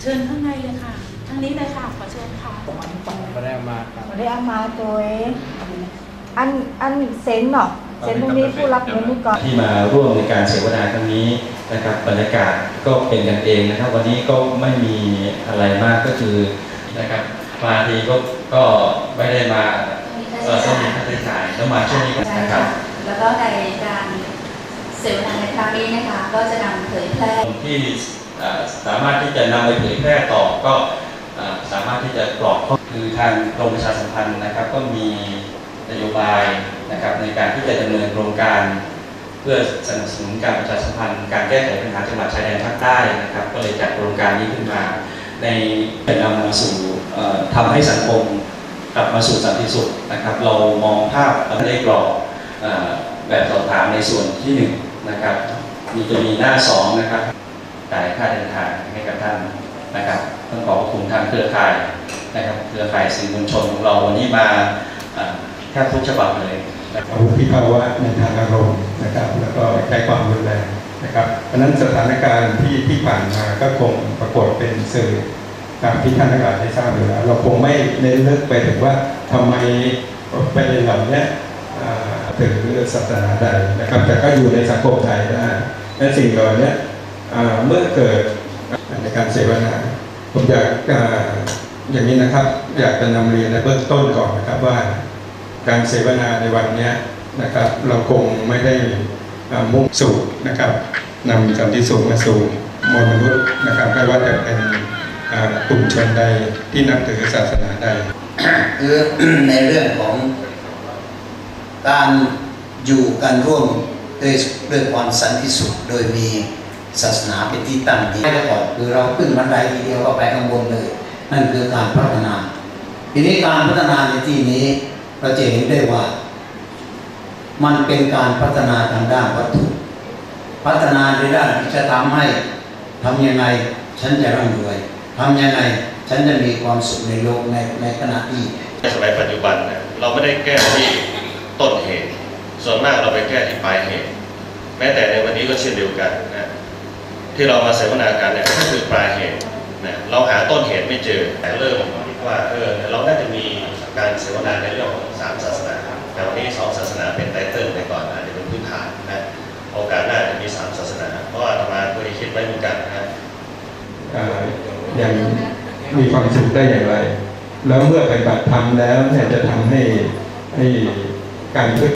เชิญข้างในเลยค่ะทางนี้เลยค่ะขอเชิญค่ะไม่ได้เอามาครับไม่ได้เอามาโดยอันอันเซ็นเนาะเซ็นตรงนี้ผู้รับเงินนี่ก่อน ที่มาร่วมในการเสวนาครั้งนี้นะครับบรรยากาศก็เป็นกันเองนะครับ วันนี้ก็ไม่มีอะไรมากก็คือนะครับมาทีก็ก็ไม่ได้มาเอ่อต้องมีค่าใช้จ่ายแล้วมาช่วงนี้ก็ใช่นะครัค่ะบแล้วก็ในการเสวนาในครั้งนี้นะคะ ก็จะนำเผยแพร่ ที่เอ่อ สามารถที่จะนำไปเผยแพร่ต่อก็สามารถที่จะกรอกข้อคือทางกรมประชาสัมพันธ์นะครับ ก็มีนโยบายนะครับในการที่จะดำเนินโครงการ เพื่อสนับสนุนการประชาสัมพันธ์ การแก้ไขปัญหาจังหวัดชายแดนภาคใต้นะครับ ก็เลยจัดโครงการนี้ขึ้นมา ในจะนำมาสู่เอ่อทำให้สังคมกลับมาสู่สันติสุขนะครับ เรามองภาพเราได้กรอกแบบสอบถามในส่วนที่หนึ่งนะครับมีจะมีหน้าสองนะครับ จ่ายค่าเดินทางให้กับท่านนะครับต้องขอบคุณทางเครือข่ายนะครับเครือข่ายสื่อมวลชนของเราวันนี้มาเอ่อแทบทุกฉบับเลยอาวุธพิภาวะในทางอารมณ์นะครับ แล้วก็ใช้ความรุนแรงนะครับ เพราะนั้นสถานการณ์ที่ที่ผ่านมาก็คงปรากฏเป็นสื่อตามที่ท่านทั้งหลายได้ทราบอยู่แล้ว เราคงไม่เน้นลึกไปถึงว่าทำไมประเด็นเหล่านี้ถึงศาสนาใดนะครับ แต่ก็อยู่ในสังคมไทยได้และสิ่งเหล่านี้ เมื่อเกิดในการเสวนา ผมอยากออย่างนี้นะครับ อยากจะนำเรียนในเบื้องต้นก่อนนะครับว่า การเสวนาในวันนี้นะครับ เราคงไม่ได้มุ่งสู่นะครับนำสันติสุขมาสู่มวลมนุษย์นะครับไม่ว่าจะเป็นกลุ่มชนใดที่นับถือศาสนาใดคือในเรื่องของการอยู่กันร่วมด้วยด้วยความสันติสุขโดยมี ศาสนาเป็นที่ตั้งดีได้ก่อนคือเราขึ้นบันไดทีเดียวก็ไปข้างบนเลย นั่นคือการพัฒนา ทีนี้การพัฒนาในที่นี้เราจะเห็นได้ว่า มันเป็นการพัฒนาทางด้านวัตถุ พัฒนาในด้านที่จะทำให้ทำยังไงฉันจะร่ำรวยทำยังไงฉันจะมีความสุขในโลกในในขณะที่ในสมัยปัจจุบันเนี่ยเราไม่ได้แก้ที่ต้นเหตุ ส่วนมากเราไปแก้ที่ปลายเหตุ แม้แต่ในวันนี้ก็เช่นเดียวกันนะ ที่เรามาเสวนากันเนี่ยก็คือปลายเหตุนะเราหาต้นเหตุไม่เจอแต่เริ่มว่าเออเราน่าจะมีการเสวนาในเรื่องของสามศาสนาแต่วันนี้สองศาสนาเป็นไตเติ้ลไปก่อนอาจจะเป็นพื้นฐานนะโอกาสหน้าจะมีสามศาสนาเพราะอาตมาเคยคิดไว้เหมือนกันนะอย่างมีความสุขได้อย่างไร แล้วเมื่อปฏิบัติธรรมแล้วเนี่ยจะทำให้ให้การพึ่ง